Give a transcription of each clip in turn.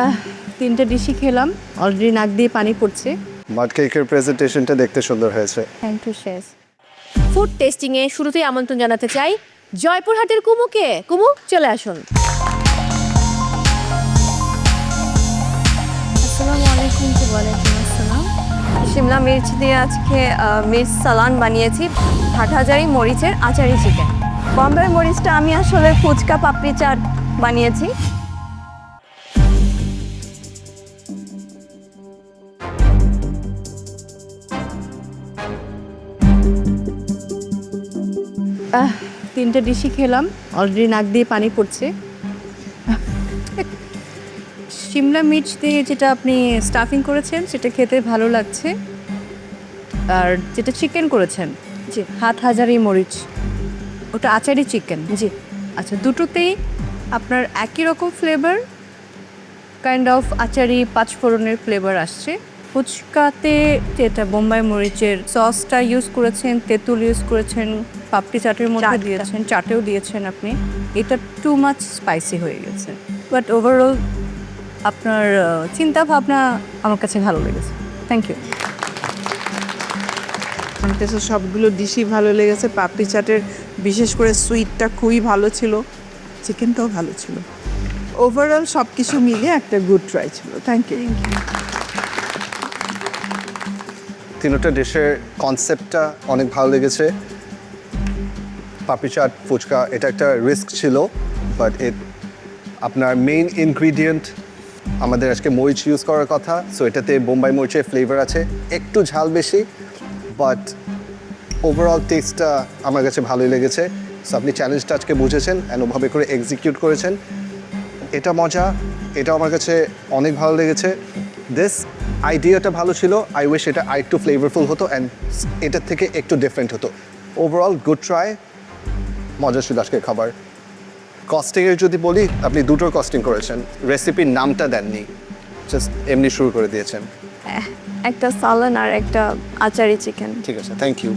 আহ, তিনটে ডিশই খেলাম। অলরেডি নাক দিয়ে পানি পড়ছে। মাড কেকের প্রেজেন্টেশনটা দেখতে সুন্দর হয়েছে। থ্যাংক ইউ শেষ। ফুড টেস্টিংয়ে শুরুতেই আমন্ত্রণ জানাতে চাই জয়পুরহাটের কুমুকে। কুমু চলে আসুন। আসসালামু আলাইকুম ওয়ালাইকুম আসসালাম। শিমলা মির্চ দিয়ে আজকে মির্চ সালান বানিয়েছি। হাটহাজারি মরিচের আচারি চিকেন বম্বে মরিচটা আমি আসলে ফুচকা পাপড়ি চাট বানিয়েছি। তিনটে ডিশি খেলাম। অলরেডি নাক দিয়ে পানি পড়ছে। সিমলা মির্চ দিয়ে যেটা আপনি স্টাফিং করেছেন সেটা খেতে ভালো লাগছে। আর যেটা চিকেন করেছেন জি। হাত হাজারি মরিচ। ওটা আচারি চিকেন জি। আচ্ছা দুটোতেই আপনার একই রকম ফ্লেভার কাইন্ড অফ আচারি পাঁচফোড়নের ফ্লেভার আসছে। ফুচকাতে যেটা বোম্বাই মরিচের সসটা ইউজ করেছেন তেঁতুল ইউজ করেছেন পাপড়ি চাটের মধ্যে। দিয়েছেন চাটেও দিয়েছেন আপনি। এটা টু মাচ স্পাইসি হয়ে গেছে। বাট ওভারঅল আপনার চিন্তা ভাবনা আমার কাছে ভালো লেগেছে। থ্যাংক ইউ আমার কাছে সবগুলো ডিশই ভালো লেগেছে। পাপড়ি চাটের বিশেষ করে সুইটটা খুবই ভালো ছিল। চিকেনটাও ভালো ছিল। ওভারঅল সব কিছু মিলিয়ে একটা গুড ট্রাই ছিল। থ্যাংক ইউ তিনোটা ডিশের কনসেপ্টটা অনেক ভালো লেগেছে। পাপড়ি চাট, ফুচকা, এটা একটা রিস্ক ছিল বাট এ আপনার মেইন ইনগ্রিডিয়েন্ট আমাদের আজকে মরিচ ইউজ করার কথা সো এটাতে বোম্বাই মরিচের ফ্লেভার আছে, একটু ঝাল বেশি বাট ওভারঅল টেস্টটা আমার কাছে ভালোই লেগেছে। সো আপনি চ্যালেঞ্জটা আজকে বুঝেছেন অ্যান্ড ওভাবে করে এক্সিকিউট করেছেন। এটা মজা এটা আমার কাছে অনেক ভালো লেগেছে। দিস আইডিয়াটা ভালো ছিল আই উইশ এটা আর একটু ফ্লেভারফুল হতো অ্যান্ড এটার থেকে একটু ডিফারেন্ট হতো। ওভারঅল গুড ট্রাই মজা ছিল আজকের খাবার কস্টিংয়ের যদি বলি আপনি দুটোর কস্টিং করেছেন। রেসিপির নামটা দেননি জাস্ট এমনি শুরু করে দিয়েছেন। একটা সালান আর একটা আচারি চিকেন। ঠিক আছে থ্যাংক ইউ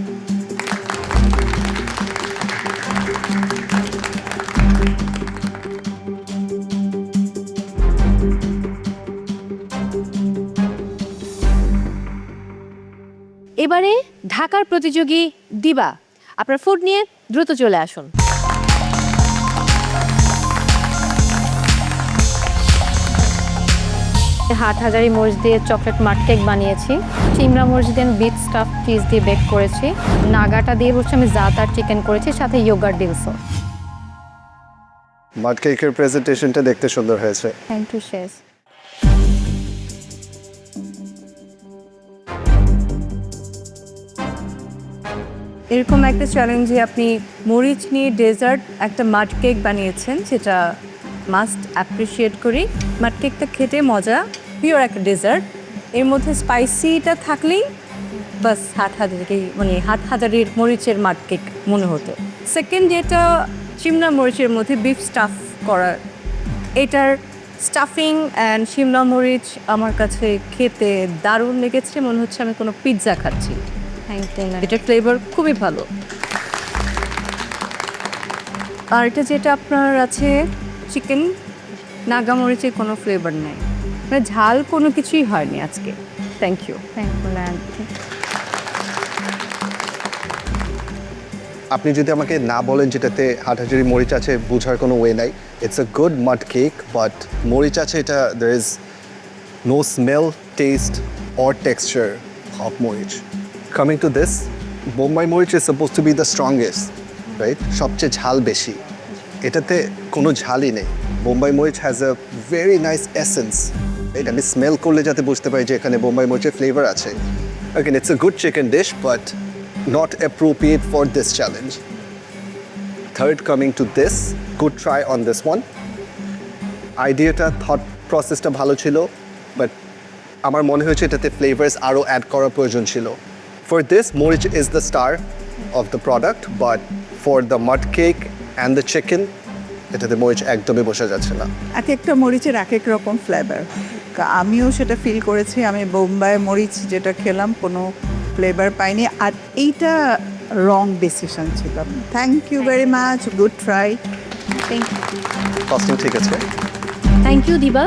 এবারে ঢাকার প্রতিযোগী দিবা। আপনার ফুড নিয়ে দ্রুত চলে আসুন। হাট হাজারি মরিচ দিয়ে চকলেট মাট কেক বানিয়েছি। চিমড়া মরিচ দিয়ে বিট স্টাফ চিজ দিয়ে বেক করেছি। নাগাটা দিয়ে হচ্ছে আমি জাতার চিকেন করেছি সাথে ইয়োগার ডিলসও মাড কেকের প্রেজেন্টেশনটা দেখতে সুন্দর হয়েছে। থ্যাংক ইউ শেষ। এরকম একটা চ্যালেঞ্জে আপনি মরিচ নিয়ে ডেজার্ট একটা মাড কেক বানিয়েছেন, সেটা মাস্ট অ্যাপ্রিসিয়েট করি। মাড কেকটা খেতে মজা পিওর একটা ডেজার্ট এর মধ্যে স্পাইসিটা থাকলেই বাস হাট হাজারি মানে হাট হাজারির মরিচের মাড কেক মনে হতো। সেকেন্ড যেটা চিমনা মরিচের মধ্যে বিফ স্টাফ করা। এটার স্টাফিং অ্যান্ড শিমলা মরিচ আমার কাছে খেতে দারুণ লেগেছে, মনে হচ্ছে আমি কোনো পিৎজা খাচ্ছি। এটার ফ্লেভার খুবই ভালো। আর এটা যেটা আপনার আছে চিকেন নাগামরিচের কোনো ফ্লেভার নেই। মানে ঝাল কোনো কিছুই হয়নি আজকে। থ্যাংক ইউ থ্যাংক ইউ আপনি যদি আমাকে না বলেন যেটাতে হাটহাজারি মরিচ আছে বোঝার কোনো ওয়ে নাই। It's a good mud cake but মরিচ আছে এটা there is no smell taste or texture of morich. Coming to this Bombai morich is supposed to be the strongest right সবচেয়ে ঝাল বেশি। এটাতে কোনো ঝালই নেই। Bombai morich has a very nice essence এটা আমি স্মেল করলে যাতে বুঝতে পারি যে এখানে বোম্বাই মরিচের ফ্লেভার আছে। Again, it's a good chicken dish, but not appropriate for this challenge. Third, coming to this, good try on this one. আইডিয়াটা থট প্রসেসটা ভালো ছিল বাট আমার মনে হয়েছে এটাতে ফ্লেভার্স আরও অ্যাড করার প্রয়োজন ছিল। For this morich is the star of the product but for the mud cake and the chicken এটাতে মরিচ একদমই বসে যাচ্ছে না। এক একটা মরিচের এক এক রকম ফ্লেভার আমিও সেটা ফিল করেছি আমি বোম্বাই মরিচ যেটা খেলাম কোনো ফ্লেভার পাইনি। আর এইটা রং ডিসিশন ছিল। Thank you very much good try thank you costing ঠিক আছে। থ্যাংক ইউ দিবা